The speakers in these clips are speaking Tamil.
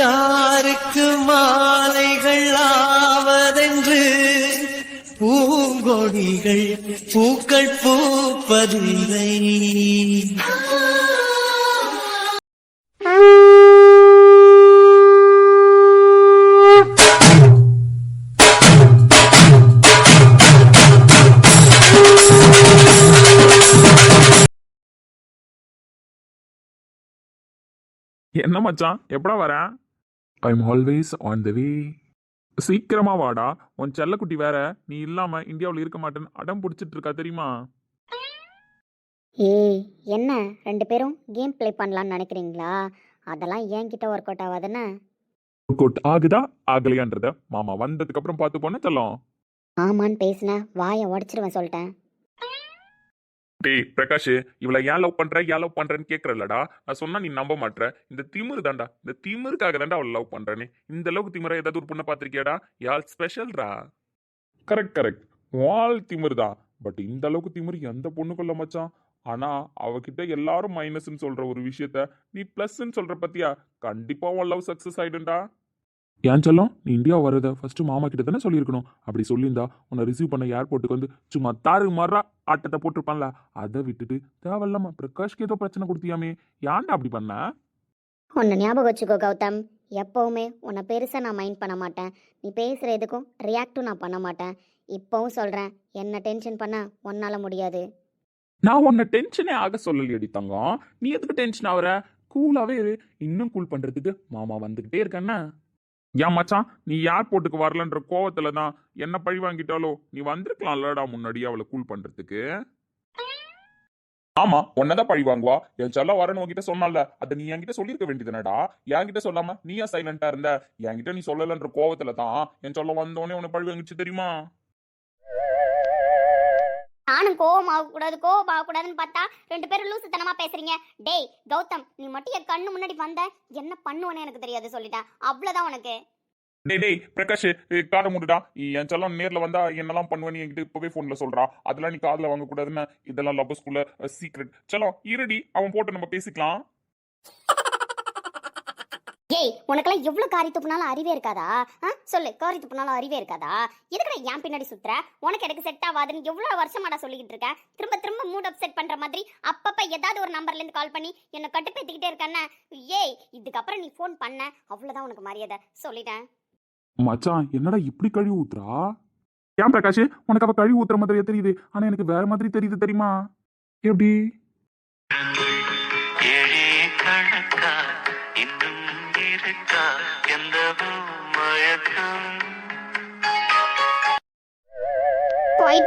யாருக்கு மாலைகள் ஆவதென்று பூங்கொடிகள் பூக்கள் பூப்பதில்லை. என்ன மச்சான்? எப்படா வரேன் I am always on the way சீக்கிரமா வாடா. உன் செல்லக்குட்டி வேற. நீ இல்லாம இந்தியாவில் இருக்க மாட்டேன்னு அடம் பிடிச்சிட்டு இருக்கா தெரியுமா? ஏய் என்ன? ரெண்டு பேரும் கேம் ப்ளே பண்ணலான்னு நினைக்கிறீங்களா? அதெல்லாம் என்கிட்ட ஒர்க் அவுட் ஆகாதுன்னு. கோட் ஆகுதா? ஆகலையான்றத மாமா வந்ததுக்கு அப்புறம் பார்த்து போன செல்லம். ஆமான்னு பேசினேன் வாயை உடச்சிருவேன் சொல்லிட்டேன். டேய் பிரகாஷ் இவளை ஏன் லவ் பண்ற? ஏன் லவ் பண்றேன்னு கேக்குறல்லடா. நான் சொன்னா நீ நம்ப மாட்ற. இந்த திமிரு தாண்டா இந்த திமிருக்காக தாண்டா அவளை லவ் பண்றேனே இந்த அளவுக்கு திமிர ஏதாவது ஒரு பொண்ணை பார்த்துருக்கியாடா? யால் ஸ்பெஷல்ரா கரெக்ட் கரெக்ட் வால் திமிரு தான். பட் இந்த அளவுக்கு திமிரு எந்த பொண்ணுக்குள்ள மச்சான்? ஆனா அவகிட்ட எல்லாரும் மைனஸ்ன்னு சொல்ற ஒரு விஷயத்த நீ பிளஸ்ன்னு சொல்ற பத்தியா? கண்டிப்பா உன் லவ் சக்சஸ் ஆயிடும்டா. ஏன் சொல்லும்? நீ இந்தியா வரத ஃபர்ஸ்ட் மாமா கிட்ட தானே சொல்லியிருக்கணும். அப்படி சொல்லியிருந்தா உன்னை ரிசீவ் பண்ண ஏர்போர்ட்டுக்கு வந்து சும்மா தாறு மாறா ஆட்டத்தை போட்டிருப்பான்ல. அதை விட்டுட்டு தேவையில்லாம பிரகாஷ்க்கு ஏதோ பிரச்சனை கொடுத்தியாமே. ஏன்டா அப்படி பண்ண? உன்னை ஞாபகம் வச்சுக்கோ கௌதம். எப்போவுமே உன்னை பெருசாக நான் மைண்ட் பண்ண மாட்டேன். நீ பேசுகிற எதுக்கும் ரியாக்டும் நான் பண்ண மாட்டேன். இப்போவும் சொல்கிறேன் என்ன டென்ஷன் பண்ண உன்னால் முடியாது. நான் உன்னை டென்ஷனே ஆக சொல்லலையடி தங்கம். நீ எதுக்கு டென்ஷன் ஆகுற? கூலாவே இரு. இன்னும் கூல் பண்றதுக்கு மாமா வந்துகிட்டே இருக்கண்ணா ஏன் மச்சான்? நீ ஏர்போர்ட்டுக்கு வரலன்ற கோவத்துல தான் என்ன பழி வாங்கிட்டாலோ? நீ வந்திருக்கலாம்லடா முன்னாடி அவளை கூல் பண்றதுக்கு. ஆமா உன்னதான் பழி வாங்குவா. என் சொல்ல வரணும் உன்கிட்ட சொன்னால அதை நீ என்கிட்ட சொல்லியிருக்க வேண்டியதுனடா என்கிட்ட சொல்லாம நீ ஏன் சைலண்டா இருந்த? என்கிட்ட நீ சொல்லலன்ற கோவத்துல தான் என் சொல்ல வந்தோடனே உன்னை பழி வாங்கிச்சு தெரியுமா? நானும் கோவம் ஆகக்கூடாது கோவம் ஆகக்கூடாதுன்னு பார்த்தா ரெண்டு பேரும் லூசுத்தனமா பேசுறீங்க. டேய் கௌதம் நீ மட்டும் என் கண்ணு முன்னாடி வந்த என்ன பண்ணுவேன்னு எனக்கு தெரியாது சொல்லிட்டேன் அவ்வளோதான் உனக்கு. டேய் டேய் பிரகாஷ் ஏய், காதை மூடுடா. என் செல்லம் நேர்ல வந்தா என்னெல்லாம் பண்ணுவேன்னு என்கிட்ட இப்பவே போன்ல சொல்றா. அதெல்லாம் நீ காதுல வாங்க கூடாதுன்னு இதெல்லாம் லவ் ஸ்கூல்ல சீக்ரெட் செல்லம் இருடி அவன் போட்டு நம்ம பேசிக்கலாம். ஏய் உனக்கெல்லாம் எவ்வளோ காரி துப்புனாலும் அறிவே இருக்காதா? ஆ சொல்லு காரி துப்புனாலும் அறிவே இருக்காதா? எதுக்குடா ஏன் பின்னாடி சுத்துற? உனக்கு எனக்கு செட் ஆகாதுன்னு எவ்வளோ வருஷமாடா சொல்லிக்கிட்டு இருக்கேன் திரும்ப திரும்ப மூட் அப்செட் பண்ற மாதிரி அப்பப்போ ஏதாவது ஒரு நம்பர்ல இருந்து கால் பண்ணி என்னை கட்டுப்பேத்திக்கிட்டே இருக்கானே ஏய் இதுக்கப்புறம் நீ ஃபோன் பண்ண. அவ்வளோதான் உனக்கு மரியாதை. சொல்லிட்டேன். மச்சான் என்னடா இப்படி கழுவி ஊத்துறா? ஏன் பிரகாஷ் உனக்கு அவ கழுவி ஊத்துற மாதிரியே தெரியுது. ஆனா எனக்கு வேற மாதிரி தெரியுது தெரியுமா? எப்படி?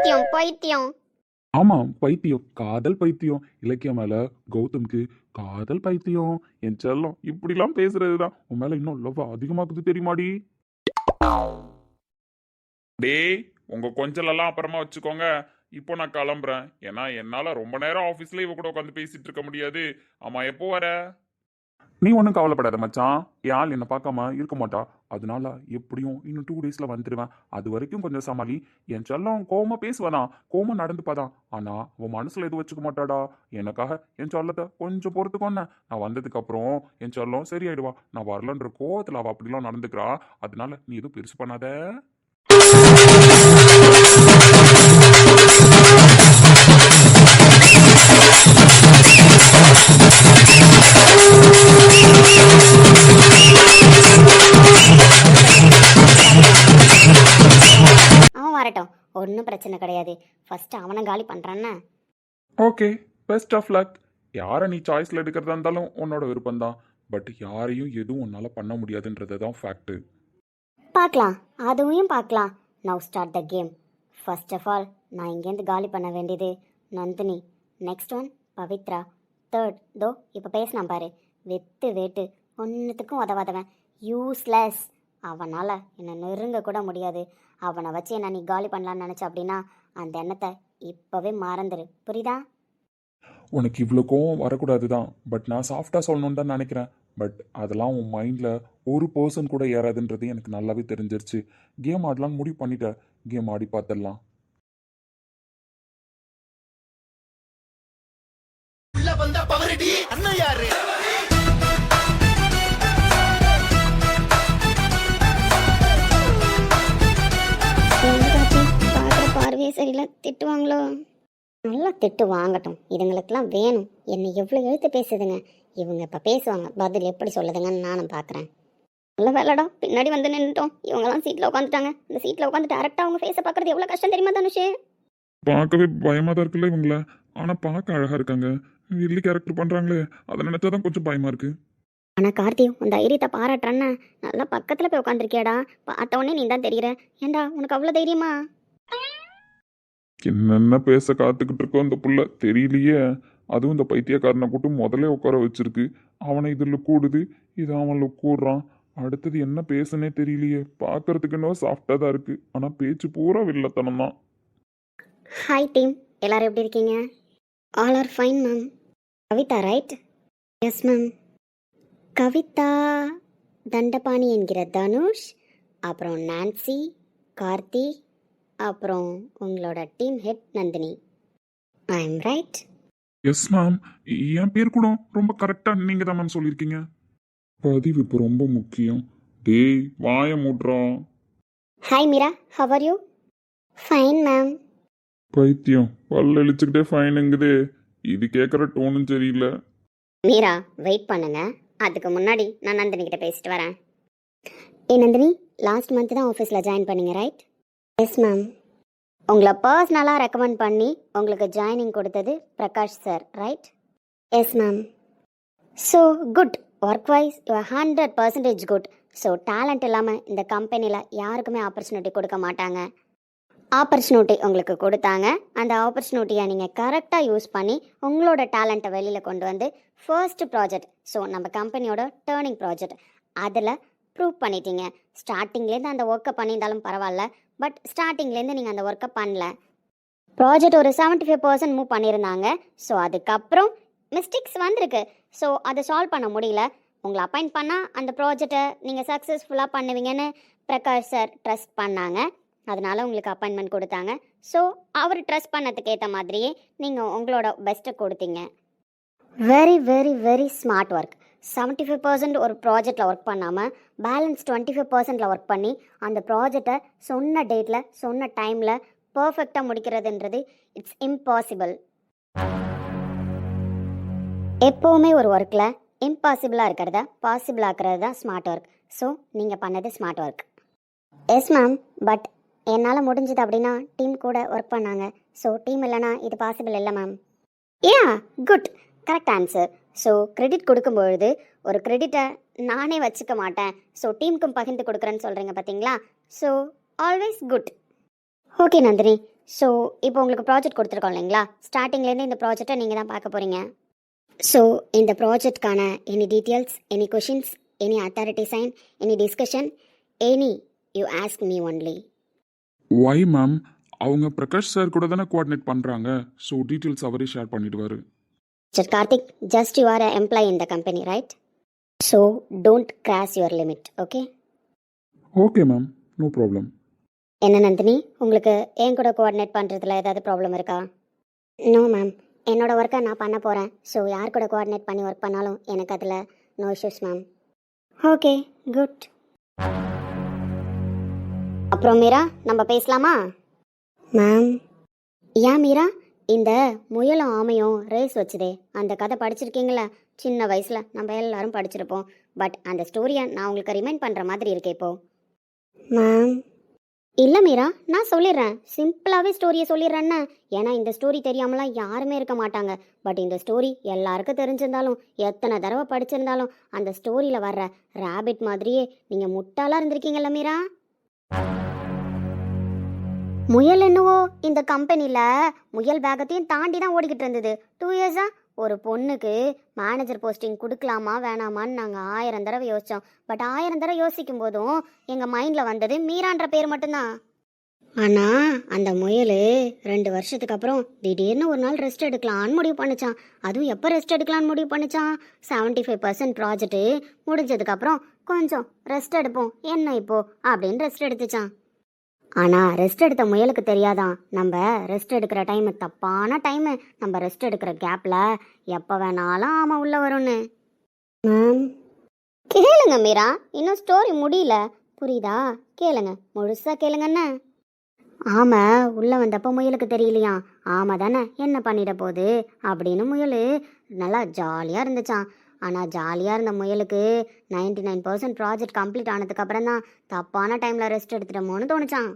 பைத்தியம் பைத்தியம். ஆமாம் பைத்தியம். காதல் பைத்தியம். இலக்கியம் மேல கௌதம்க்கு காதல் பைத்தியம். என் செல்லம் இப்படிலாம் பேசுறதுதான். உன் மேல இன்னும் லவ் அதிகமாக்குது தெரியுமாடி? டேய் உங்க கொஞ்சலெல்லாம் அப்புறமா வச்சுக்கோங்க. இப்போ நான் கிளம்புறேன். ஏன்னா என்னால ரொம்ப நேரம் ஆபீஸ்ல இவ கூட உட்காந்து பேசிட்டு இருக்க முடியாது. ஆமா எப்போ வர? நீ ஒன்றும் கவலைப்படாத மச்சான். யாழ் என்ன என்னை பார்க்காம இருக்க மாட்டா. அதனால எப்படியும் இன்னும் டூ டேஸில் வந்துடுவேன் அது வரைக்கும் கொஞ்சம் சமாளி. என் செல்லம் கோமா பேசுவாதான் கோமா நடந்துப்பாதான் ஆனால் உன் மனசில் எதுவும் வச்சுக்க மாட்டாடா. எனக்காக என் செல்லத்தை கொஞ்சம் பொறுத்துக்கோன்னு நான் வந்ததுக்கப்புறம் என் செல்லம் சரியாயிடுவா. நான் வரலன்ற கோவத்தில் அவள் அப்படிலாம் நடந்துக்கிறா. அதனால நீ எதுவும் பெருசு பண்ணாத. அவன் வரட்டும். ஒன்றும் பிரச்சனை கிடையாது. ஃபர்ஸ்ட் அவனை காலி பண்ணுறான்னா ஓகே பெஸ்ட் ஆஃப் லக் யாரை நீ சாய்ஸ்ல எடுக்கிறதா இருந்தாலும் உன்னோட விருப்பம் தான் பட் யாரையும் எதுவும் உன்னால பண்ண முடியாதுன்றது தான் ஃபேக்ட் பார்க்கலாம். அதுவும் பார்க்கலாம். Now start the game first of all நான் இங்கேருந்து காலி பண்ண வேண்டியது Nandini. Next one Pavithra. Third தோ இப்போ பேசினான் பாரு. வெத்து வேட்டு ஒன்றுத்துக்கும் உதவாதவன். யூஸ்லெஸ் அவனால் என்னை நெருங்க கூட முடியாது. அவனை வச்சு என்ன நீ காலி பண்ணலான்னு நினச்ச அப்படின்னா அந்த எண்ணத்தை இப்போவே மறந்துரு. புரியுதா? உனக்கு இவ்வளோ கோவம் வரக்கூடாது தான் பட் நான் சாஃப்டாக சொல்லணும்னு தான் நினைக்கிறேன். பட் அதெல்லாம் உன் மைண்டில் ஒரு பர்சன் கூட ஏறாதுன்றது எனக்கு நல்லாவே தெரிஞ்சிருச்சு. கேம் ஆடலாம்னு முடிவு பண்ணிட்டேன் கேம் ஆடி பார்த்துடலாம் நல்லா திட்டு வாங்கட்டும். இதுங்களுக்கெல்லாம் வேணும். என்னை எவ்வளோ எழுத்து பேசுதுங்க. இவங்க இப்போ பேசுவாங்க. பதில் எப்படி சொல்லுதுங்கன்னு நானும் பார்க்குறேன் நல்ல வேலைடா. பின்னாடி வந்து நின்றுட்டோம் இவங்கெல்லாம் சீட்டில் உட்காந்துட்டாங்க. இந்த சீட்டில் உட்காந்து டேரெக்டாக அவங்க ஃபேஸை பார்க்குறது எவ்வளோ கஷ்டம் தெரியுமா தனுஷே? பார்க்கவே பயமா தான் இருக்குல்ல இவங்கள. ஆனா பார்க்க அழகா இருக்காங்க. வில்லி கேரக்டர் பண்றாங்களே. அதை நினைச்சாதான் கொஞ்சம் பயமா இருக்கு. ஆனால் கார்த்தி உன் தைரியத்தை பாராட்டுறேன்னு. நல்லா பக்கத்தில் போய் உட்காந்துருக்கியாடா. பார்த்த உடனே நீ தான் தெரிகிற ஏண்டா உனக்கு அவ்வளோ தைரியமா? என்னென்ன பேச காத்துக்கிட்டு இருக்கோம் அந்த புள்ள தெரியலையே. அதுவும் இந்த பைத்தியக்காரனை போட்டு முதல்ல உட்கார வச்சிருக்கு. அவனை இதில் கூடுது. இது அவன் கூடுறான் அடுத்தது என்ன பேசுனே தெரியலையே. பார்க்கறதுக்கு இன்னும் சாஃப்டாக தான் இருக்குது ஆனால் பேச்சு பூரா வில்லத்தனம் தான். ஹாய் டீம் எல்லாரும் எப்படி இருக்கீங்க? All are fine ma'am Kavitha right yes ma'am Kavitha Dhandapani என்கிற தனுஷ் அப்புறம் நான்சி கார்த்தி அப்புறம் உங்களோட team head Nandini. I am right yes ma'am என் பேர் கூட ரொம்ப கரெக்டாக நீங்கள் தான் மேம் சொல்லியிருக்கீங்க பதிவு இப்போ ரொம்ப முக்கியம். டேய் வாய மூட்றோம் hi Meera how are you fine ma'am பைத்தியம். பல்ல இழிச்சுக்கிட்டே ஃபைனுங்குதே இது கேட்குற டோனும் சரியில்லை. மீரா வெயிட் பண்ணுங்க. அதுக்கு முன்னாடி நான் நந்தினி கிட்ட பேசிட்டு வரேன். ஏ நந்தினி லாஸ்ட் மந்த் தான் ஆஃபீஸில் ஜாயின் பண்ணீங்க ரைட் எஸ் மேம் உங்களை பர்சனலாக ரெக்கமெண்ட் பண்ணி உங்களுக்கு ஜாயினிங் கொடுத்தது Prakash sir right yes ma'am so good work wise you are hundred percentage good so talent இல்லாமல் இந்த கம்பெனியில் யாருக்குமே ஆப்பர்ச்சுனிட்டி கொடுக்க மாட்டாங்க. ஆப்பர்ச்சுனிட்டி உங்களுக்கு கொடுத்தாங்க. அந்த ஆப்பர்ச்சுனிட்டியை நீங்கள் கரெக்டாக யூஸ் பண்ணி உங்களோட டேலண்ட்டை வெளியில் கொண்டு வந்து ஃபர்ஸ்ட் ப்ராஜெக்ட் ஸோ நம்ம கம்பெனியோட டேர்னிங் ப்ராஜெக்ட் அதில் ப்ரூவ் பண்ணிட்டீங்க. ஸ்டார்டிங்லேருந்து அந்த ஒர்க்கை பண்ணியிருந்தாலும் பரவாயில்ல. பட் ஸ்டார்டிங்லேருந்து நீங்கள் அந்த ஒர்க்கை பண்ணல. ப்ராஜெக்ட் ஒரு 75% ஃபைவ் பர்சன்ட் மூவ் பண்ணியிருந்தாங்க. ஸோ அதுக்கப்புறம் மிஸ்டேக்ஸ் வந்திருக்கு. ஸோ அதை சால்வ் பண்ண முடியல. உங்களை அப்பாயிண்ட் பண்ணால் அந்த ப்ராஜெக்டை நீங்கள் சக்ஸஸ்ஃபுல்லாக பண்ணுவீங்கன்னு பிரகாஷ் சார் ட்ரஸ்ட் பண்ணாங்க. அதனால் உங்களுக்கு அப்பாயின்மெண்ட் கொடுத்தாங்க. ஸோ அவர் ட்ரஸ்ட் பண்ணதுக்கு ஏற்ற மாதிரியே நீங்கள் உங்களோட பெஸ்ட்டை கொடுத்தீங்க. Very very very smart work 75% five percent ஒரு ப்ராஜெக்டில் ஒர்க் பண்ணாமல் பேலன்ஸ் டுவெண்ட்டி ஃபைவ் பர்சன்டில் ஒர்க் பண்ணி அந்த ப்ராஜெக்டை சொன்ன டேட்டில் சொன்ன டைமில் பர்ஃபெக்டாக முடிக்கிறதுன்றது இட்ஸ் இம்பாசிபிள் எப்போவுமே ஒரு ஒர்க்கில் இம்பாசிபிளாக இருக்கிறத பாசிபிள் ஆக்கிறது தான் ஸ்மார்ட் ஒர்க் ஸோ நீங்கள் பண்ணது smart work yes ma'am but என்னால் முடிஞ்சது அப்படின்னா டீம் கூட ஒர்க் பண்ணாங்க. ஸோ டீம் இல்லைனா இது பாசிபிள் இல்லை ma'am yeah good correct answer so credit கொடுக்கும்பொழுது ஒரு கிரெடிட்டை நானே வச்சுக்க மாட்டேன். ஸோ டீமுக்கும் பகிர்ந்து கொடுக்குறேன்னு சொல்கிறீங்க பார்த்தீங்களா so always good okay Nandini. So இப்போ உங்களுக்கு ப்ராஜெக்ட் கொடுத்துருக்கோம் இல்லைங்களா? ஸ்டார்டிங்லேருந்து இந்த ப்ராஜெக்டை நீங்கள் தான் பார்க்க போகிறீங்க ஸோ இந்த ப்ராஜெக்ட்கான any details any questions any authority sign any discussion any you ask me only why ma'am அவங்க பிரகாஷ் சார் கூட தானே கோஆர்டினேட் பண்ணுறாங்க ஸோ டீட்டெயில்ஸ் அவரே ஷேர் பண்ணிடுவாரு. Mr. Karthik, just you are an employee in the company, right? So don't cross your limit, okay? Okay ma'am no problem என்ன நந்தினி? உங்களுக்கு என் கூட கோஆர்டினேட் பண்ணுறதுல ஏதாவது ப்ராப்ளம் இருக்கா? நோ மேம் என்னோட ஒர்க்கை நான் பண்ண போகிறேன் ஸோ யார் கூட கோஆர்டினேட் பண்ணி ஒர்க் பண்ணாலும் எனக்கு அதில் no issues ma'am okay good அப்புறம் மீரா நம்ம பேசலாமா? மேம் ஏன் மீரா? இந்த முயலும் ஆமையும் ரேஸ் வச்சுதே. அந்த கதை படிச்சிருக்கீங்களா? சின்ன வயசில். நம்ம எல்லாரும் படிச்சிருப்போம். பட் அந்த ஸ்டோரியை நான் உங்களுக்கு ரிமைண்ட் பண்ணுற மாதிரி இருக்கே இப்போ. மேம் இல்லை மீரா நான் சொல்லிடுறேன். சிம்பிளாகவே ஸ்டோரியை சொல்லிடுறேன்னு ஏன்னா இந்த ஸ்டோரி தெரியாமலாம் யாருமே இருக்க மாட்டாங்க. பட் இந்த ஸ்டோரி எல்லாருக்கும் தெரிஞ்சிருந்தாலும் எத்தனை தடவை படிச்சிருந்தாலும் அந்த ஸ்டோரியில் வர்ற ரேபிட் மாதிரியே நீங்கள் முட்டாளாக இருந்திருக்கீங்கல்ல மீரா? முயல் என்னவோ இந்த கம்பெனியில் முயல் வேகத்தையும் தாண்டி தான் ஓடிக்கிட்டு இருந்தது. டூ இயர்ஸா ஒரு பொண்ணுக்கு மேனேஜர் போஸ்டிங் கொடுக்கலாமா வேணாமான்னு நாங்கள் ஆயிரம் தடவை யோசித்தோம் பட் ஆயிரம் தடவை யோசிக்கும் போதும் எங்கள் மைண்டில் வந்தது மீரான்ற பேர் மட்டும்தான். ஆனால் அந்த முயல் ரெண்டு வருஷத்துக்கு அப்புறம் திடீர்னு ஒரு நாள் ரெஸ்ட் எடுக்கலான்னு முடிவு பண்ணுச்சான். அதுவும் எப்போ ரெஸ்ட் எடுக்கலான்னு முடிவு பண்ணிச்சான்? செவன்ட்டி ஃபைவ் பர்சன்ட் ப்ராஜெக்ட்டு முடிஞ்சதுக்கப்புறம் கொஞ்சம் ரெஸ்ட் எடுப்போம். என்ன இப்போ? அப்படின்னு ரெஸ்ட் எடுத்துச்சான். ஆனால் ரெஸ்ட் எடுத்த முயலுக்கு தெரியாதான். நம்ம ரெஸ்ட் எடுக்கிற டைம் தப்பான டைமு நம்ம ரெஸ்ட் எடுக்கிற கேப்பில் எப்போ வேணாலும் ஆமாம் உள்ளே வரும்னு. மேம். கேளுங்க மீரா. இன்னும் ஸ்டோரி முடியல. புரியுதா? கேளுங்க. முழுசாக கேளுங்கண்ணே ஆமை உள்ளே வந்தப்போ முயலுக்கு தெரியலையாம் ஆமை தானே என்ன பண்ணிட போகுது? அப்படின்னு முயல் நல்லா ஜாலியாக இருந்துச்சான் ஆனால் ஜாலியாக இருந்த முயலுக்கு ninety nine percent project complete ஆனதுக்கப்புறம் தான் தப்பான டைமில் ரெஸ்ட் எடுத்துட்டோமோன்னு தோணுச்சான்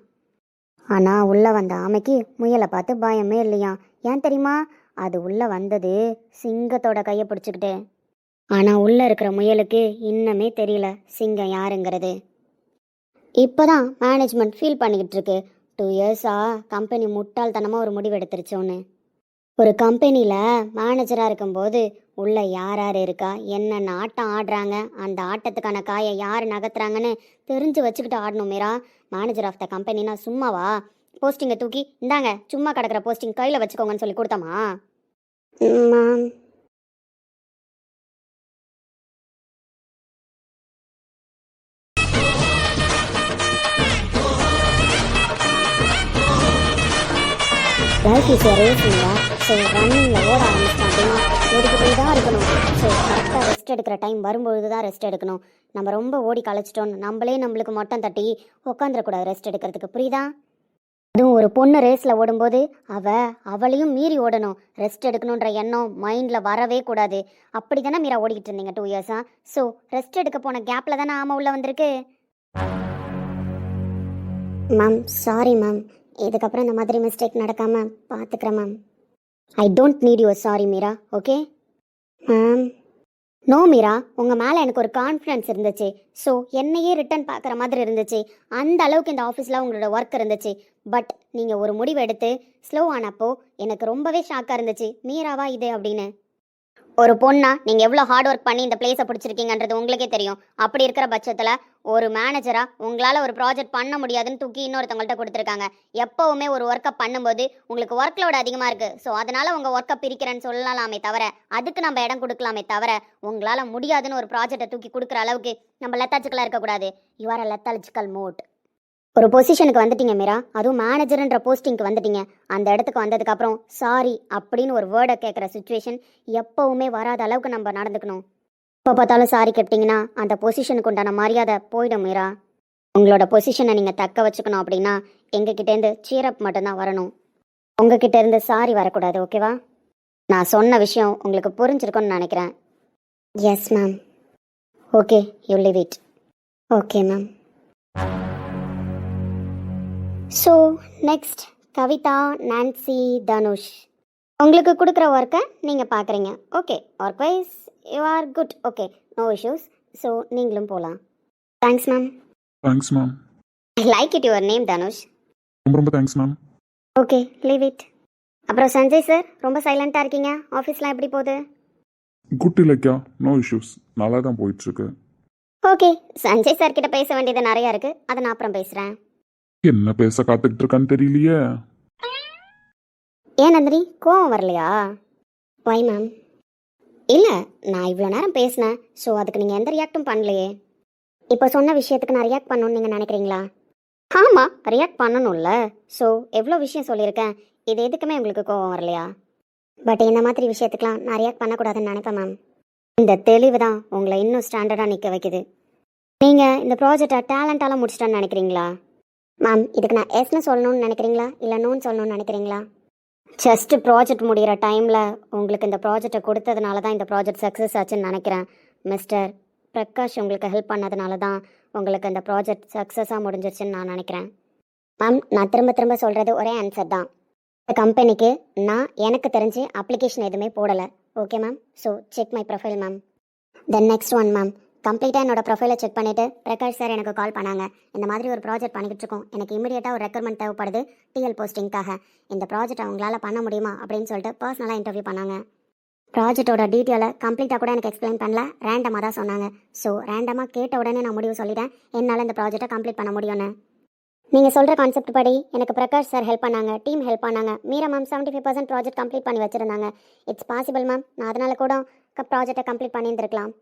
ஆனால் உள்ளே வந்த ஆமைக்கு முயலை பார்த்து பயமே இல்லையா? ஏன் தெரியுமா? அது உள்ளே வந்தது சிங்கத்தோட கையை பிடிச்சிக்கிட்டு. ஆனால் உள்ளே இருக்கிற முயலுக்கு இன்னமே தெரியல சிங்கம் யாருங்கிறது. இப்போ தான் மேனேஜ்மெண்ட் ஃபீல் பண்ணிக்கிட்டு இருக்கு டூ இயர்ஸாக கம்பெனி முட்டாள்தனமாக ஒரு முடிவு எடுத்துருச்சோன்னு. ஒரு கம்பெனியில் மேனேஜராக இருக்கும்போது உள்ள யார் யார் இருக்கா? என்னென்ன ஆட்டம் ஆடுறாங்க? அந்த ஆட்டத்துக்கான காயை யார் நகர்த்துறாங்கன்னு தெரிஞ்சு வச்சுக்கிட்டு ஆடணும் மீரா. மேனேஜர் ஆஃப் த கம்பெனினா சும்மாவா? போஸ்டிங்கை தூக்கி இந்தாங்க சும்மா கிடக்கிற போஸ்டிங் கையில் வச்சுக்கோங்கன்னு சொல்லி கொடுத்தமா? மேம் லைஃப் இஸ் ரேஸிங்களா ஸோ ரன்னிங்கில் ஓட ஆரம்பிச்சிட்டோம் அப்படின்னா ஓடிக்கிட்டே தான் இருக்கணும். ஸோ கரெக்டாக ரெஸ்ட் எடுக்கிற டைம் வரும்பொழுது தான் ரெஸ்ட் எடுக்கணும். நம்ம ரொம்ப ஓடி களைச்சிட்டோம் நம்மளே நம்மளுக்கு மொட்டம் தட்டி உட்காந்துடக்கூடாது ரெஸ்ட் எடுக்கிறதுக்கு. புரியுதா? அதுவும் ஒரு பொண்ணு ரேஸில் ஓடும்போது அவள் அவளையும் மீறி ஓடணும். ரெஸ்ட் எடுக்கணுன்ற எண்ணம் மைண்டில் வரவே கூடாது. அப்படி தானே மீரா ஓடிக்கிட்டு இருந்தீங்க டூ இயர்ஸாக ஸோ ரெஸ்ட் எடுக்க போன கேப்பில் தானே ஆமாம் உள்ளே வந்திருக்கு? மேம் சாரி மேம் இதுக்கப்புறம் இந்த மாதிரி மிஸ்டேக் நடக்காமல் பார்த்துக்கிறேன் ma'am I don't need your sorry Meera okay ma'am no Meera உங்கள் மேலே எனக்கு ஒரு கான்ஃபிடன்ஸ் இருந்துச்சு. ஸோ என்னையே ரிட்டர்ன் பார்க்குற மாதிரி இருந்துச்சு. அந்த அளவுக்கு இந்த ஆஃபீஸில் உங்களோட ஒர்க் இருந்துச்சு. பட் நீங்கள் ஒரு முடிவு எடுத்து ஸ்லோ ஆனப்போ எனக்கு ரொம்பவே ஷாக்காக இருந்துச்சு. மீராவா இது அப்படின்னு. ஒரு பொண்ணா நீங்கள் எவ்வளோ ஹார்ட் ஒர்க் பண்ணி இந்த பிளேஸை பிடிச்சிருக்கீங்கன்றது உங்களுக்கே தெரியும். அப்படி இருக்கிற பட்சத்தில் ஒரு மேனேஜரா உங்களால் ஒரு ப்ராஜெக்ட் பண்ண முடியாதுன்னு தூக்கி இன்னொருத்தவங்கள்ட்ட கொடுத்துருக்காங்க. எப்போவுமே ஒரு ஒர்க்கை பண்ணும்போது உங்களுக்கு ஒர்க் லோடு அதிகமாக இருக்குது ஸோ அதனால் உங்கள் ஒர்க்கை பிரிக்கிறேன்னு சொல்லலாமே தவிர அதுக்கு நம்ம இடம் கொடுக்கலாமே தவிர உங்களால் முடியாதுன்னு ஒரு ப்ராஜெக்டை தூக்கி கொடுக்குற அளவுக்கு நம்ம லெத்தாச்சிக்கலாக இருக்கக்கூடாது. You are a lethological mode ஒரு பொசிஷனுக்கு வந்துட்டீங்க மீரா. அதுவும் மேனேஜர்ன்ற போஸ்டிங்க்கு வந்துட்டீங்க. அந்த இடத்துக்கு வந்ததுக்கப்புறம் சாரி அப்படின்னு ஒரு வேர்டை கேட்குற சுச்சுவேஷன் எப்போவுமே வராத அளவுக்கு நம்ம நடந்துக்கணும். எப்போ பார்த்தாலும் சாரி கேட்டிங்கன்னா அந்த பொசிஷனுக்கு உண்டான மரியாதை போயிடும் மீரா. உங்களோட பொசிஷனை நீங்கள் தக்க வச்சுக்கணும் அப்படின்னா எங்ககிட்டேருந்து சீரப் மட்டும்தான் வரணும். உங்ககிட்டேருந்து சாரி வரக்கூடாது ஓகேவா நான் சொன்ன விஷயம் உங்களுக்கு புரிஞ்சிருக்கும்னு நினைக்கிறேன். Yes ma'am okay you leave it okay ma'am so next Kavitha Nancy Dhanush. உங்களுக்கு கொடுக்குற ஒர்க்கை நீங்கள் பார்க்குறீங்க. Okay work wise you are good okay no issues so நீங்களும் போகலாம் thanks ma'am thanks ma'am I like it your name Dhanush ரொம்ப ரொம்ப thanks ma'am okay leave it அப்புறம் சஞ்சய் சார் ரொம்ப சைலண்ட்டாக இருக்கீங்க? ஆஃபீஸ்லாம் எப்படி போகுது? குட் இலக்கியா நோ இஷ்யூஸ் நல்லா தான் போயிட்டுருக்கு. ஓகே சஞ்சய் சார் கிட்ட பேச வேண்டியது நிறையா இருக்குது அதை நான் அப்புறம் பேசுகிறேன் என்ன பேச காத்துக்கிட்டு இருக்கான்னு தெரியலையே. ஏன் நந்தினி கோவம் வரலையா? வை மேம் இல்லை நான் இவ்வளோ நேரம் பேசினேன் ஸோ அதுக்கு நீங்கள் எந்த ரியாக்டும் பண்ணலையே? இப்போ சொன்ன விஷயத்துக்கு நான் ரியாக்ட் பண்ணணும்னு நீங்கள் நினைக்கிறீங்களா? ஆமாம் ரியாக்ட் பண்ணணும்ல. ஸோ எவ்வளோ விஷயம் சொல்லியிருக்கேன் இது எதுக்குமே உங்களுக்கு கோவம் வரலையா? பட் இந்த மாதிரி விஷயத்துக்குலாம் நான் ரியாக்ட் பண்ணக்கூடாதுன்னு நினைப்பேன் மேம் இந்த தெளிவு தான் உங்களை இன்னும் ஸ்டாண்டர்டாக நிற்க வைக்குது. நீங்கள் இந்த ப்ராஜெக்டை டேலண்டாலாம் முடிச்சிட்டேன்னு நினைக்கிறீங்களா? மேம் இதுக்கு நான் எஸ்னு சொல்லணும்னு நினைக்கிறீங்களா? இல்லை நோன்னு சொல்லணும்னு நினைக்கிறீங்களா? ஜஸ்ட்டு ப்ராஜெக்ட் முடிகிற டைமில் உங்களுக்கு இந்த ப்ராஜெக்டை கொடுத்ததுனால தான் இந்த ப்ராஜெக்ட் சக்ஸஸ் ஆச்சுன்னு நினைக்கிறேன். மிஸ்டர் பிரகாஷ் உங்களுக்கு ஹெல்ப் பண்ணதுனால தான் உங்களுக்கு இந்த ப்ராஜெக்ட் சக்ஸஸாக முடிஞ்சிருச்சுன்னு நான் நினைக்கிறேன். மேம் நான் திரும்ப திரும்ப சொல்கிறது ஒரே ஆன்சர் தான். இந்த கம்பெனிக்கு நான் எனக்கு தெரிஞ்சு அப்ளிகேஷன் எதுவுமே போடலை. Okay ma'am so check my profile ma'am then next one ma'am கம்ப்ளீட்டாக என்னோட ப்ரொஃபைலை செக் பண்ணிவிட்டு பிரகாஷ் சார் எனக்கு கால் பண்ணாங்க. இந்த மாதிரி ஒரு ப்ராஜெக்ட் பண்ணிக்கிட்டு இருக்கோம். எனக்கு இமீடியட்டாக ஒரு ரெக்கமெண்ட் தேவைப்படுது டிஎல் போஸ்டிங்காக இந்த ப்ராஜெக்ட் அவங்களால பண்ண முடியுமா? அப்படின்னு சொல்லிட்டு பர்சனலாக இன்டர்வியூ பண்ணாங்க. ப்ராஜெக்ட்டோட டீட்டெயிலை கம்ப்ளீட்டாக கூட எனக்கு எக்ஸ்பிளைன் பண்ணல. ரேண்டமாக தான் சொன்னாங்க. ஸோ ரேண்டமாக கேட்ட உடனே நான் முடிவு சொல்லிட்டேன். என்னால் இந்த ப்ராஜெக்ட்டை கம்ப்ளீட் பண்ண முடியும்னு. நீங்கள் சொல்கிற கான்செப்ட் படி எனக்கு பிரகாஷ் சார் ஹெல்ப் பண்ணாங்க டீம் ஹெல்ப் பண்ணாங்க. Meera ma'am seventy five percent project complete பண்ணி வச்சுருந்தாங்க. இட்ஸ் பாசிபிள் மேம் நான் அதனால் கூட ப்ராஜெக்டை கம்ப்ளீட் பண்ணியிருந்திருக்கலாம்.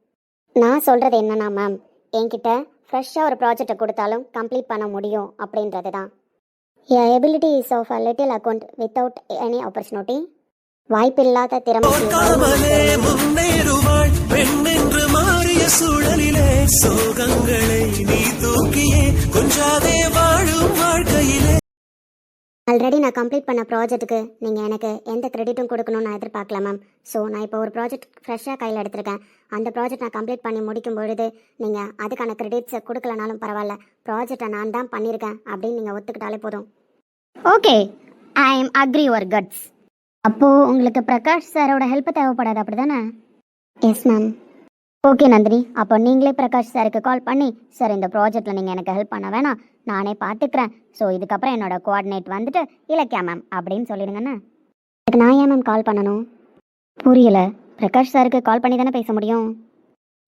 நான் சொல்கிறது என்னன்னா மேம் என்கிட்ட ஃப்ரெஷ்ஷாக ஒரு ப்ராஜெக்டை கொடுத்தாலும் கம்ப்ளீட் பண்ண முடியும் அப்படின்றது தான். Ability is of a little account without any opportunity வாய்ப்பில்லாத என்று மாறிய சூழலிலே சோகங்களை நீ தூக்கியே கொஞ்சாதே வாழும் வாழ்க்கையிலே. ஆல்ரெடி நான் கம்ப்ளீட் பண்ண ப்ராஜெக்ட்டுக்கு நீங்கள் எனக்கு எந்த கிரெடிட்டும் கொடுக்கணும்னு நான் எதிர்பார்க்கல மேம் ஸோ நான் இப்போ ஒரு ப்ராஜெக்ட் ஃப்ரெஷ்ஷாக கையில் எடுத்திருக்கேன். அந்த ப்ராஜெக்ட் நான் கம்ப்ளீட் பண்ணி முடிக்கும் பொழுது நீங்கள் அதுக்கான கிரெடிட்ஸை கொடுக்கலனாலும் பரவாயில்ல. ப்ராஜெக்டை நான் தான் பண்ணியிருக்கேன் அப்படின்னு நீங்கள் ஒத்துக்கிட்டாலே போதும். Okay I am agree your guts அப்போது உங்களுக்கு பிரகாஷ் சாரோட ஹெல்ப் தேவைப்படாது அப்படி தானே எஸ் மேம் ஓகே நந்தினி அப்போ நீங்களே பிரகாஷ் சாருக்கு கால் பண்ணி சார் இந்த ப்ராஜெக்டில் நீங்கள் எனக்கு ஹெல்ப் பண்ண வேணாம். நானே பார்த்துக்கிறேன் ஸோ இதுக்கப்புறம் என்னோட கோஆர்டினேட் வந்துட்டு இலக்கியா மேம் அப்படின்னு சொல்லிடுங்கண்ணே. அதுக்கு நான் ஏன் மேம் கால் பண்ணணும்? புரியல. பிரகாஷ் சாருக்கு கால் பண்ணி தானே பேச முடியும்?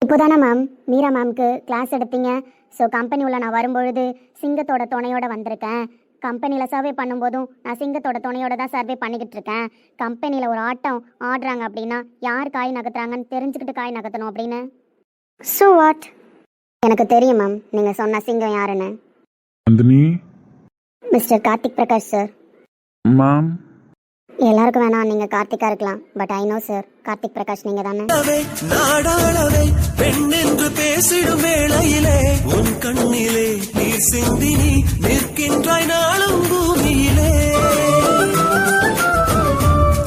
இப்போ தானே மேம் மீரா மேம்க்கு கிளாஸ் எடுத்தீங்க. ஸோ கம்பெனி உள்ள நான் வரும்பொழுது சிங்கத்தோட துணையோட வந்திருக்கேன். கம்பெனியில் சர்வே பண்ணும்போதும் நான் சிங்கத்தோட துணையோட தான் சர்வே பண்ணிக்கிட்டு இருக்கேன். கம்பெனியில் ஒரு ஆட்டம் ஆடுறாங்க அப்படின்னா யார் காய் நகர்த்துறாங்கன்னு தெரிஞ்சுக்கிட்டு காய் நகர்த்தணும் அப்படின்னு? ஸோ வாட் எனக்கு தெரியும் மேம் நீங்கள் சொன்ன சிங்கம் யாருன்னு? Mister Karthik Prakash sir ma'am எல்லாருக்கும் வேணாம் நீங்கள் கார்த்திகா இருக்கலாம். But I know sir Karthik Prakash நீங்கள் தானே? நாடாளவை பெண் என்று பேசிடும் வேளையிலே உன் கண்ணிலே நீர் சிந்தி நீ நிற்கின்றாய் நாளும் பூமியிலே.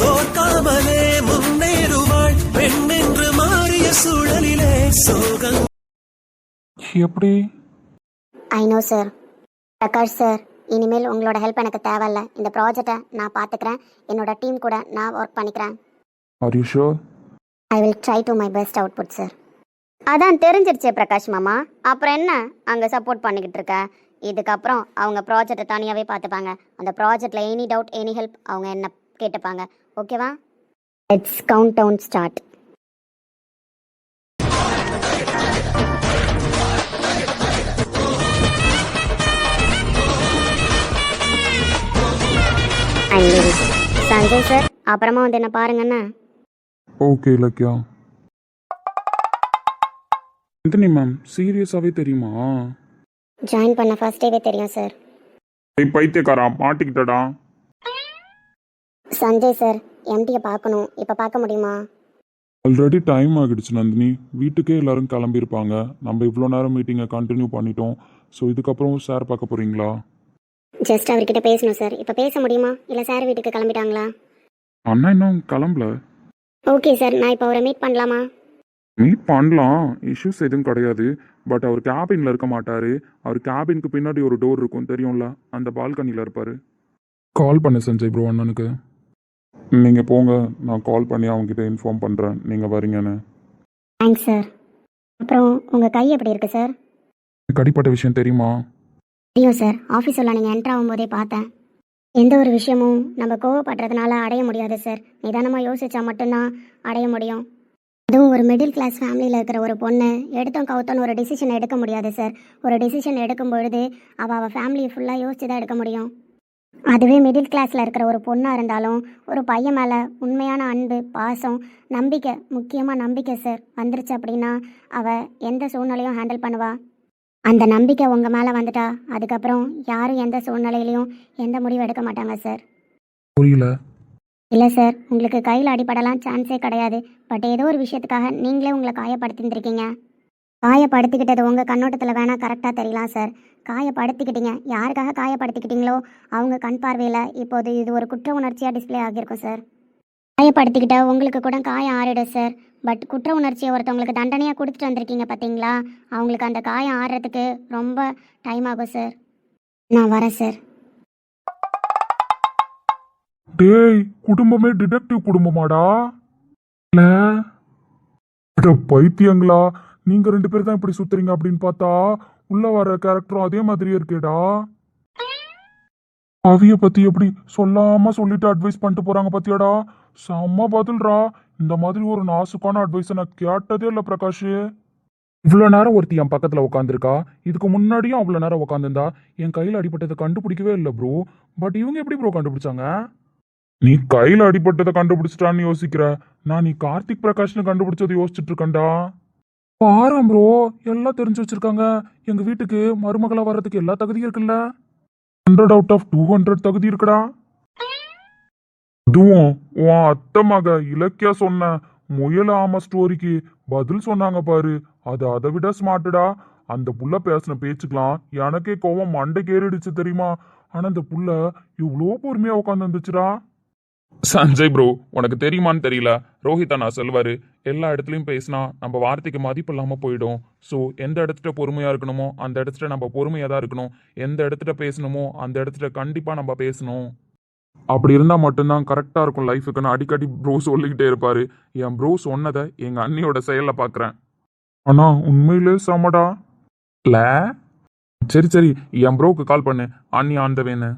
தோற்காமலே முன்னேறுவாள் பெண் என்று மாறிய சூழலிலே சோகம். எப்படி? I know sir Prakash sir இனிமேல் உங்களோட ஹெல்ப் எனக்கு தேவையில்ல. இந்த ப்ராஜெக்டை நான் பார்த்துக்கிறேன் என்னோட டீம் கூட நான் ஒர்க் பண்ணிக்கிறேன். Are you sure I will try to my best output sir அதான் தெரிஞ்சிருச்சே பிரகாஷ் மாமா. அப்புறம் என்ன அங்கே சப்போர்ட் பண்ணிக்கிட்டு இருக்க? இதுக்கப்புறம் அவங்க ப்ராஜெக்டை தனியாகவே பார்த்துப்பாங்க அந்த ப்ராஜெக்டில் எனி டவுட் எனி ஹெல்ப் அவங்க என்ன கேட்டுப்பாங்க. ஓகேவா it's countdown start Sanjay sir அப்புறமா வந்து என்ன பாருங்கண்ணா. ஓகே இலக்கியா. நந்தினி மேம் சீரியஸாகவே தெரியுமா? ஜாயின் பண்ண ஃபர்ஸ்ட் டேவே தெரியும் சார் ஏய் பைத்தியக்காரா மாட்டிக்கிட்டடா. சஞ்சய் சார் எம்டியை பார்க்கணும். இப்போ பார்க்க முடியுமா? ஆல்ரெடி டைம் ஆகிடுச்சு நந்தினி. வீட்டுக்கே எல்லாரும் கிளம்பியிருப்பாங்க. நம்ம இவ்வளோ நேரம் மீட்டிங்கை கண்டினியூ பண்ணிட்டோம். ஸோ இதுக்கப்புறம் சார் பார்க்க போகிறீங்களா ஜஸ்ட் அவர்கிட்ட பேசணும் சார் இப்போ பேச முடியுமா? இல்லை சார் வீட்டுக்கு கிளம்பிட்டாங்களா? அண்ணா இன்னும் கிளம்பல. ஓகே சார் நான் இப்போ அவரை மீட் பண்ணலாமா? மீட் பண்ணலாம். இஷ்யூஸ் எதுவும் கிடையாது. பட் அவர் கேபினில் இருக்க மாட்டார். அவர் கேபினுக்கு பின்னாடி ஒரு டோர் இருக்கும். தெரியும்ல? அந்த பால்கனியில் இருப்பார். கால் பண்ணு சஞ்சய் ப்ரோ அண்ணனுக்கு. நீங்கள் போங்க. நான் கால் பண்ணி அவங்ககிட்ட இன்ஃபார்ம் பண்ணுறேன் நீங்கள் வரீங்கன்னு. தேங்க்ஸ் சார் அப்புறம் உங்கள் கை எப்படி இருக்குது சார் கடிப்பட்ட விஷயம் தெரியுமா? ஐயோ சார். ஆஃபீஸ் நீங்கள் என்ட்ரு ஆகும்போதே பார்த்தேன். எந்த ஒரு விஷயமும் நம்ம கோவப்படுறதுனால அடைய முடியாது சார். நிதானமாக யோசித்தா மட்டும்தான் அடைய முடியும். அதுவும் ஒரு மிடில் கிளாஸ் ஃபேமிலியில் இருக்கிற ஒரு பொண்ணு எடுத்தோம் கவுத்தோன்னு ஒரு டிசிஷன் எடுக்க முடியாது சார். ஒரு டிசிஷன் எடுக்கும் பொழுது அவள் அவள் ஃபேமிலியை ஃபுல்லாக யோசிச்சு தான் எடுக்க முடியும். அதுவே மிடில் கிளாஸில் இருக்கிற ஒரு பொண்ணாக இருந்தாலும் ஒரு பையன் மேலே உண்மையான அன்பு பாசம் நம்பிக்கை முக்கியமாக நம்பிக்கை சார். வந்துருச்சு அப்படின்னா அவள் எந்த சூழ்நிலையும் ஹேண்டில் பண்ணுவாள் அந்த நம்பிக்கை உங்கள் மேலே வந்துட்டா? அதுக்கப்புறம் யாரும் எந்த சூழ்நிலையிலையும் எந்த முடிவும் எடுக்க மாட்டாங்க சார் புரியல. இல்லை சார் உங்களுக்கு கையில் அடிபடலாம் சான்ஸே கிடையாது. பட் ஏதோ ஒரு விஷயத்துக்காக நீங்களே உங்களை காயப்படுத்திருக்கீங்க காயப்படுத்திக்கிட்டது உங்கள் கண்ணோட்டத்தில் வேணால் கரெக்டாக தெரியலாம் சார் காயப்படுத்திக்கிட்டீங்க. யாருக்காக காயப்படுத்திக்கிட்டீங்களோ அவங்க கண் பார்வையில் இப்போது இது ஒரு குற்ற உணர்ச்சியாக டிஸ்ப்ளே ஆகியிருக்கும் சார் காயப்படுத்திக்கிட்ட உங்களுக்கு கூட காயம் ஆறிடும் சார் பட் குற்ற உணர்ச்சியை ஒருத்தவங்களுக்கு தண்டனையாக கொடுத்துட்டு வந்திருக்கீங்க பார்த்தீங்களா அவங்களுக்கு அந்த காயம் ஆடுறதுக்கு ரொம்ப டைம் ஆகும் சார் நான் வரேன் சார் டேய் குடும்பமே டிடெக்டிவ் குடும்பமாடா? இல்லை பைத்தியங்களா? நீங்கள் ரெண்டு பேரும் தான் இப்படி சுத்துறீங்க அப்படின்னு பார்த்தா உள்ள வர கேரக்டரும் அதே மாதிரியே இருக்கேடா. அவிய பத்தி எப்படி சொல்லாம சொல்லிட்டு அட்வைஸ் பண்ணிட்டு போறாங்க பத்தியாடா? செம்ம பதில்ரா இந்த மாதிரி ஒரு நாசுக்கான அட்வைஸை நான் கேட்டதே இல்லை பிரகாஷ். இவ்வளோ நேரம் ஒருத்தி என் பக்கத்தில் உட்காந்துருக்கா இதுக்கு முன்னாடியும் அவ்வளோ நேரம் உட்காந்துருந்தா என் கையில் அடிபட்டதை கண்டுபிடிக்கவே இல்லை ப்ரோ பட் இவங்க எப்படி ப்ரோ கண்டுபிடிச்சாங்க? நீ கையில் அடிபட்டதை கண்டுபிடிச்சிட்டான்னு யோசிக்கிற. நான் நீ கார்த்திக் பிரகாஷ்னு கண்டுபிடிச்சதை யோசிச்சுட்டு இருக்கேன்டா. பாரம் ப்ரோ எல்லாம் தெரிஞ்சு வச்சிருக்காங்க. எங்கள் வீட்டுக்கு மருமகளா வர்றதுக்கு எல்லா தகுதியும் இருக்குல்ல? Hundred out of two hundred தகுதி இருக்குடா. அதுவும் உன் அத்தை மக இலக்கியா சொன்ன முயல் ஆம ஸ்டோரிக்கு பதில் சொன்னாங்க பாரு. அது அதை விட ஸ்மார்ட்டடா அந்த புள்ள பேசின பேச்சுக்கலாம் எனக்கே கோவம் மண்டை கேறிடுச்சு தெரியுமா? ஆனா அந்த புள்ள இவ்வளோ பொறுமையா உட்காந்து இருந்துச்சுடா. சஞ்சய் ப்ரோ உனக்கு தெரியுமான்னு தெரியல. ரோஹித் அண்ணா சொல்வாரு எல்லா இடத்துலையும் பேசினா நம்ம வார்த்தைக்கு மதிப்பு இல்லாமல் போயிடும். ஸோ எந்த இடத்துல பொறுமையாக இருக்கணுமோ அந்த இடத்துல நம்ம பொறுமையாக தான் இருக்கணும். எந்த இடத்துல பேசணுமோ அந்த இடத்துல கண்டிப்பாக நம்ம பேசணும். அப்படி இருந்தால் மட்டும்தான் கரெக்டாக இருக்கும் லைஃபுக்குன்னு அடிக்கடி ப்ரோ சொல்லிக்கிட்டே இருப்பார். என் ப்ரோ சொன்னதை எங்கள் அண்ணியோட செயலில் பார்க்குறேன் அண்ணா உண்மையிலே சமடா? இல்லை? சரி சரி என் ப்ரோக்கு கால் பண்ணு. அண்ணி ஆண்டவேன்னு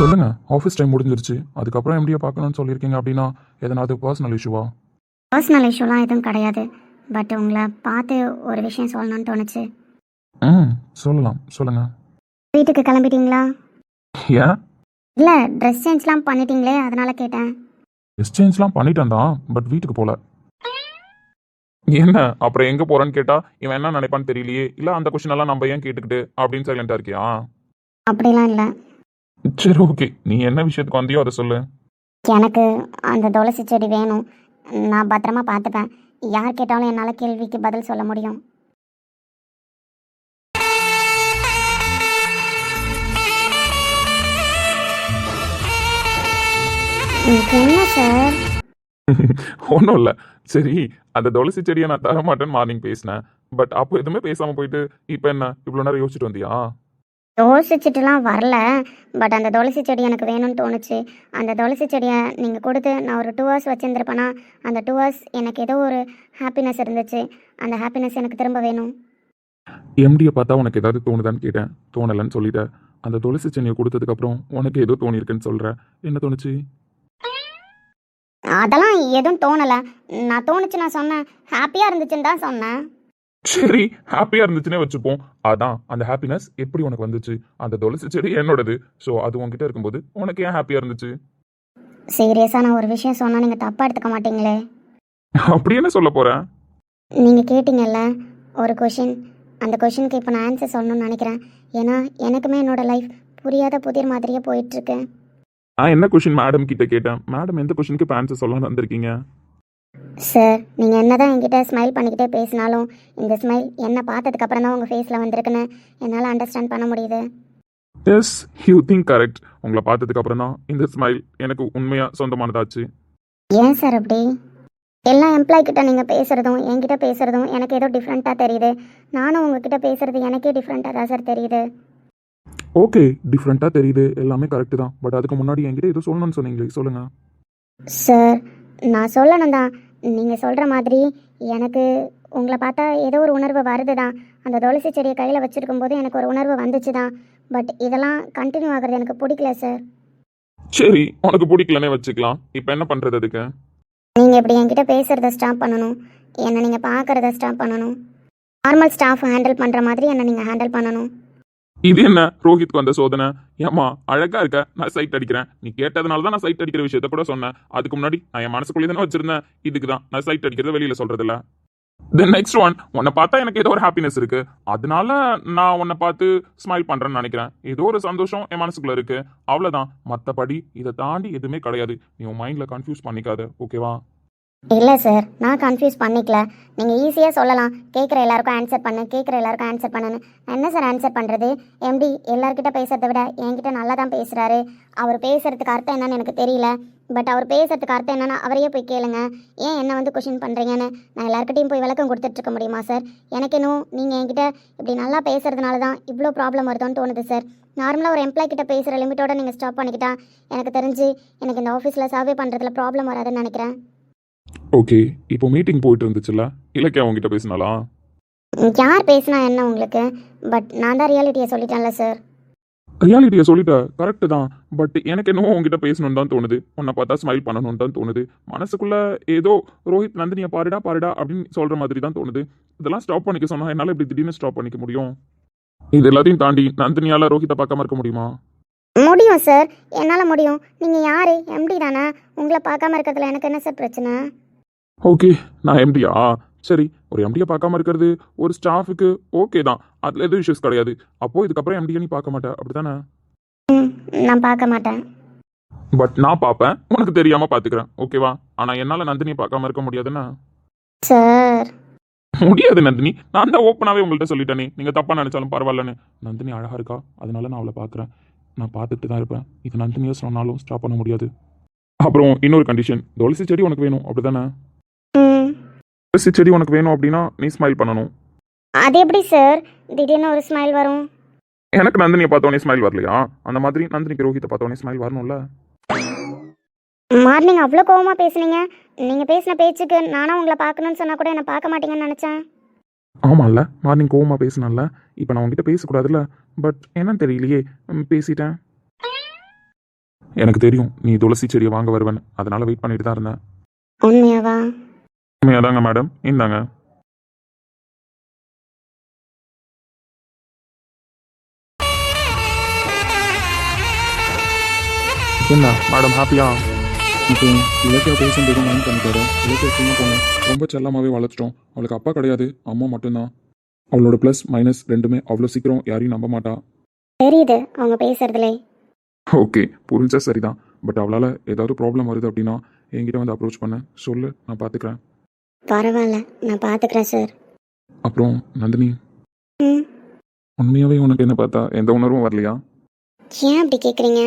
சொல்லுங்க. ஆஃபீஸ் டைம் முடிஞ்சிருச்சு. அதுக்கப்புறம் எப்படியா பார்க்கணும்னு சொல்லியிருக்கீங்க அப்படின்னா எதனாவது பர்சனல் இஷ்யூவா பர்சனல் இஷ்யூலாம் எதுவும் கிடையாது. பட் உங்களை பார்த்து ஒரு விஷயம் சொல்லணும்னு தோணுச்சு. ம் சொல்லலாம். சொல்லுங்க. வீட்டுக்கு கிளம்பிட்டீங்களா? ஏன்? இல்லை ட்ரெஸ் சேஞ்ச்லாம் பண்ணிட்டீங்களே அதனால கேட்டேன். எக்ஸ்சேஞ்ச்லாம் பண்ணிட்டேன் தான் பட் வீட்டுக்கு போல. என்ன? அப்புறம் எங்க போறேன்னு கேட்டா இவன் என்ன நினைப்பான்னு தெரியலையே. இல்ல அந்த கொஸ்டின் எல்லாம் நம்ம ஏன் கேட்டுக்கிட்டு அப்படின்னு சைலண்டா இருக்கியா? அப்படிலாம் இல்லை. சரி ஓகே நீ என்ன விஷயத்துக்கு வந்தியோ அதை சொல்லு. எனக்கு அந்த துளசி செடி வேணும். நான் பத்திரமா பார்த்துப்பேன். யார் கேட்டாலும் என்னால் கேள்விக்கு பதில் சொல்ல முடியும். என்ன சார் ஒன்றும் இல்லை. சரி அந்த துளசி செடியை நான் தர மாட்டேன்னு மார்னிங் பேசினேன். பட் அப்போ எதுவுமே பேசாம போயிட்டு இப்போ என்ன? இவ்வளோ நேரம் யோசிச்சுட்டு வந்தியா? யோசிச்சுட்டுலாம் வரல. பட் அந்த துளசி செடி எனக்கு வேணும்னு தோணுச்சு. அந்த துளசி செடியை நீங்கள் கொடுத்து நான் ஒரு டூ ஹவர்ஸ் வச்சுருந்துருப்பேனா? அந்த டூ ஹவர்ஸ் எனக்கு ஏதோ ஒரு ஹாப்பினஸ் இருந்துச்சு. அந்த ஹாப்பினஸ் எனக்கு திரும்ப வேணும். எம்டியை பார்த்தா உனக்கு ஏதாவது தோணுதான்னு கேட்டேன். தோணலைன்னு சொல்லிட்டேன் அந்த துளசி செடியை கொடுத்ததுக்கப்புறம் உனக்கு ஏதோ தோணியிருக்குன்னு சொல்ற. என்ன தோணுச்சு? அதெல்லாம் எதுவும் தோணலை. நான் தோணுச்சு நான் சொன்னேன். ஹாப்பியாக இருந்துச்சுன்னு தான் சொன்னேன். சரி ஹாப்பியா இருந்துச்சுன்னே வச்சுப்போம். அதான் அந்த ஹாப்பினஸ் எப்படி உனக்கு வந்துச்சு? அந்த துளசி செடி என்னோடது. ஸோ அது உன்கிட்ட இருக்கும்போது உனக்கு ஏன் ஹாப்பியா இருந்துச்சு? சீரியஸாக நான் ஒரு விஷயம் சொன்னால் நீங்கள் தப்பாக எடுத்துக்க மாட்டீங்களே? அப்படி என்ன சொல்ல போறேன் நீங்கள் கேட்டிங்கல்ல ஒரு கொஷின் அந்த கொஷினுக்கு இப்போ நான் ஆன்சர் சொல்லணும்னு நினைக்கிறேன். ஏன்னா எனக்குமே என்னோட லைஃப் புரியாத புதிர் மாதிரியே போயிட்டுருக்கு நான் என்ன கொஷின் மேடம் கிட்ட கேட்டேன்? மேடம் எந்த கொஷினுக்கு இப்போ ஆன்சர் சொல்லலாம்னு வந்திருக்கீங்க? சார் நீங்கள் என்ன தான் என்கிட்ட ஸ்மைல் பண்ணிக்கிட்டே பேசினாலும் இந்த ஸ்மைல் என்னை பார்த்ததுக்கு அப்புறம் தான் உங்கள் ஃபேஸில் வந்திருக்குன்னு என்னால் அண்டர்ஸ்டாண்ட் பண்ண முடியுது. எஸ் யூ திங்க் கரெக்ட் உங்களை பார்த்ததுக்கு அப்புறம் தான் இந்த ஸ்மைல் எனக்கு உண்மையா சொந்தமானதாச்சு. ஏன் சார் அப்படி? எல்லா எம்ப்ளாய் கிட்ட நீங்கள் பேசுகிறதும் என்கிட்ட பேசுகிறதும் எனக்கு ஏதோ டிஃப்ரெண்ட்டாக தெரியுது. நானும் உங்ககிட்ட பேசுகிறது எனக்கே டிஃப்ரெண்ட்டாக தான் சார் தெரியுது. ஓகே டிஃப்ரெண்ட்டாக தெரியுது. எல்லாமே கரெக்டு தான். பட் அதுக்கு முன்னாடி என்கிட்ட ஏதோ சொல்லணும்னு சொன்னீங்களே சொல்லுங்க. சார் நான் சொல்லணும் தான் நீங்கள் சொல்கிற மாதிரி எனக்கு உங்களை பார்த்தா ஏதோ ஒரு உணர்வு வருது தான் அந்த துளசி செடியை கையில் வச்சுருக்கும் போது எனக்கு ஒரு உணர்வு வந்துச்சு தான் பட் இதெல்லாம் கண்டினியூ ஆகிறது எனக்கு பிடிக்கல சார் சரி உனக்கு பிடிக்கலனே வச்சுக்கலாம். இப்போ என்ன பண்றது அதுக்கு? நீங்கள் இப்படி என்கிட்ட பேசுகிறத ஸ்டாப் பண்ணணும். என்னை நீங்கள் பார்க்குறத ஸ்டாப் பண்ணணும். நார்மல் ஸ்டாஃப் ஹேண்டில் பண்ணுற மாதிரி என்னை நீங்கள் ஹேண்டில் பண்ணணும். இது என்ன? ரோஹித்க்கு வந்த சோதனை. ஏமா அழகா இருக்க. நான் சைட் அடிக்கிறேன். நீ கேட்டதுனால தான் நான் சைட் அடிக்கிற விஷயத்த கூட சொன்னேன். அதுக்கு முன்னாடி நான் என் மனசுக்குள்ளே தானே வச்சிருந்தேன். இதுக்கு தான். நான் சைட் அடிக்கிறத வெளியில சொல்றது இல்ல தென் நெக்ஸ்ட் ஒன் உன்னை பார்த்தா எனக்கு ஏதோ ஒரு ஹாப்பினஸ் இருக்கு. அதனால நான் உன்னை பார்த்து ஸ்மைல் பண்றேன்னு நினைக்கிறேன். ஏதோ ஒரு சந்தோஷம் என் மனசுக்குள்ள இருக்கு. அவ்வளவுதான். மற்றபடி இதை தாண்டி எதுவுமே கிடையாது. நீ உன் மைண்ட்ல கன்ஃபியூஸ் பண்ணிக்காத. ஓகேவா இல்லை சார் நான் கன்ஃபியூஸ் பண்ணிக்கல. நீங்கள் ஈஸியாக சொல்லலாம். கேட்குற எல்லாருக்கும் ஆன்சர் பண்ணு கேட்குற எல்லாருக்கும் ஆன்சர் பண்ணுன்னு. என்ன சார் ஆன்சர் பண்ணுறது எம்டி எல்லார்கிட்ட பேசுறதை விட என்கிட்ட நல்லா தான் பேசுகிறாரு அவர் பேசுறதுக்கு அர்த்தம் என்னன்னு எனக்கு தெரியல. பட் அவர் பேசுறதுக்கு அர்த்தம் என்னன்னா அவரையே போய் கேளுங்க. ஏன் என்ன வந்து கொஷின் பண்ணுறீங்கன்னு நான் எல்லாருக்கிட்டையும் போய் விளக்கம் கொடுத்துட்ருக்க முடியுமா சார் எனக்கு இன்னும் நீங்கள் என்கிட்ட இப்படி நல்லா பேசுறதுனால தான் இவ்வளோ ப்ராப்ளம் வருதோன்னு தோணுது சார் நார்மலாக ஒரு எம்ப்ளாய் கிட்ட பேசுகிற லிமிட்டோட நீங்கள் ஸ்டாப் பண்ணிக்கிட்டா எனக்கு தெரிஞ்சு எனக்கு இந்த ஆஃபீஸில் சர்வே பண்ணுறதுல ப்ராப்ளம் வராதுன்னு நினைக்கிறேன். ஓகே இப்போ மீட்டிங் போயிட்டு இருந்துச்சுல்ல இலக்கியா உங்ககிட்ட பேசினாலா யார் பேசினா என்ன உங்களுக்கு? பட் நான் தான் ரியாலிட்டியை சொல்லிட்டேன்ல சார் ரியாலிட்டியை சொல்லிட்ட? கரெக்டு தான். பட் எனக்கு என்னவோ உங்ககிட்ட பேசணும்னு தான் தோணுது. உன்னை பார்த்தா ஸ்மைல் பண்ணணும்னு தான் தோணுது. மனசுக்குள்ள ஏதோ ரோஹித் நந்தினியை பாருடா பாருடா அப்படின்னு சொல்ற மாதிரி தான் தோணுது. இதெல்லாம் ஸ்டாப் பண்ணிக்க சொன்னா என்னால் இப்படி திடீர்னு ஸ்டாப் பண்ணிக்க முடியும்? இது எல்லாத்தையும் தாண்டி நந்தினியால ரோஹித்தை பார்க்காம இருக்க முடியுமா? முடியும் சார் என்னால் முடியும். நீங்கள் யார்? எம்டி தானே? உங்களை பார்க்காம இருக்கிறதுல எனக்கு என்ன சார் பிரச்சனை? ஓகே நான் எம்டியா சரி ஒரு எம்டியை பார்க்காம இருக்கிறது ஒரு ஸ்டாஃபுக்கு ஓகே தான். அதில் எதுவும் இஷ்யூஸ் கிடையாது. அப்போ இதுக்கப்புறம் எம்டியை நீ பார்க்க மாட்டே. அப்படிதானே ம் நான் பார்க்க மாட்டேன். பட் நான் பார்ப்பேன். உனக்கு தெரியாம பார்த்துக்கிறேன். ஓகேவா ஆனா என்னால நந்தினியை பார்க்காம இருக்க முடியாதுன்னா? சார். முடியாது நந்தினி. நான் தான் ஓப்பனாகவே உங்கள்கிட்ட சொல்லிட்டேனே. நீங்கள் தப்பாக நினச்சாலும் பரவாயில்லன்னு. நந்தினி அழகாக இருக்கா? அதனால நான் அவளை பார்க்குறேன். நான் பார்த்துட்டு தான் இருப்பேன். இது நந்தினியை சொன்னாலும் ஸ்டாப் பண்ண முடியாது. அப்புறம் இன்னொரு கண்டிஷன் துளசி செடி உனக்கு வேணும். அப்படிதானே துளசி செடி உனக்கு வேணும் அப்படின்னா நீ ஸ்மைல் பண்ணணும். அது எப்படி சார்? திடீர்னு ஒரு ஸ்மைல் வரும். எனக்கு நந்தினியை பார்த்தோன்னே ஸ்மைல் வரலையா? அந்த மாதிரி நந்தினிக்கு ரோஹித்தை பார்த்தோன்னே ஸ்மைல் வரணும்ல? மார்னிங் அவ்வளோ கோவமாக பேசுனீங்க. நீங்கள் பேசின பேச்சுக்கு நானும் உங்களை பார்க்கணுன்னு சொன்னால் கூட என்னை பார்க்க மாட்டீங்கன்னு நினச்சேன். ஆமாம்ல மார்னிங் கோவமாக பேசினல்ல இப்போ நான் உங்ககிட்ட பேசக்கூடாதுல்ல. பட் என்னன்னு தெரியலையே ம், பேசிட்டேன். எனக்கு தெரியும் நீ துளசி செடியை வாங்க வருவேன் அதனால வெயிட் பண்ணிட்டு தான் இருந்தேன். உண்மையாவா? உண்மையாதாங்க மேடம் இந்தாங்க. என்ன மேடம் ஹாப்பியா இப்போ இலக்கியா பேசுறது மைண்ட் பண்ணிட்டாரு இலக்கியா சின்ன பொண்ணு ரொம்ப செல்லமாகவே வளர்த்துட்டோம். அவளுக்கு அப்பா கிடையாது அம்மா மட்டும்தான். அவளோட ப்ளஸ் மைனஸ் ரெண்டுமே அவ்வளோ சீக்கிரம் யாரையும் நம்ப மாட்டா. தெரியுது அவங்க பேசுறதுலே. ஓகே புரிஞ்சா சரிதான். பட் அவளால் ஏதாவது ப்ராப்ளம் வருது அப்படின்னா என்கிட்ட வந்து அப்ரோச் பண்ண. சொல்லு நான் பார்த்துக்கிறேன் பரவாயில்ல நான் பார்த்துக்கிறேன் சார் அப்புறம் நந்தினி. ம். உண்மையாகவே உனக்கு என்ன பார்த்தா எந்த உணர்வும் வரலையா? ஏன் அப்படி கேட்குறீங்க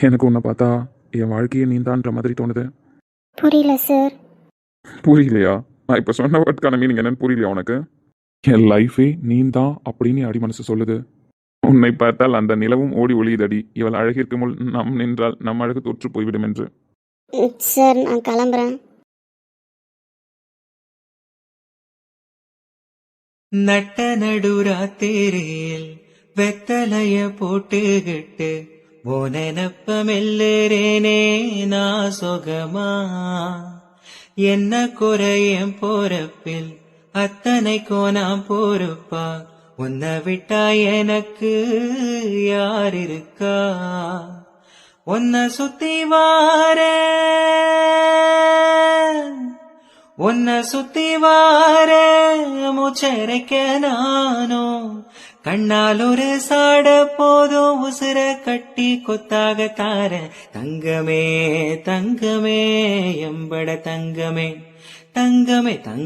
எனக்கு உன்னை பார்த்தா என் வாழ்க்கையே நீந்தான்ற மாதிரி தோணுது. புரியல சார் புரியலையா? நான் இப்போ சொன்ன வேர்ட்கான மீனிங் என்னன்னு புரியலையா உனக்கு? என் லைஃபே நீந்தான் அப்படின்னு அடி மனசு சொல்லுது. உன்னை பார்த்தால் அந்த நிலவும் ஓடி ஒளியுதடி. இவள் அழகிற்கு முள் நம் நின்றால் நம் அழகு தொற்று போய்விடும் என்று. சார் நான் கிளம்புறேன். நட்ட நடுராத்திரியில் வெத்தலைய போட்டுக்கிட்டு போனப்ப மெல்லுறேனே நான் சொகமா என்ன குறையும் போறப்பில் அத்தனை கோணாம் பொறுப்பா உன்னை விட்டா எனக்கு யார் இருக்கா? உன்னை சுத்தி வார உன்னை சுத்தி வார மூச்சரைக்க நானும் கண்ணால் ஒரு சாட போதும் உசுர கட்டி கொத்தாக தார. தங்கமே தங்கமே எம்பட தங்கமே தங்கமே தங்க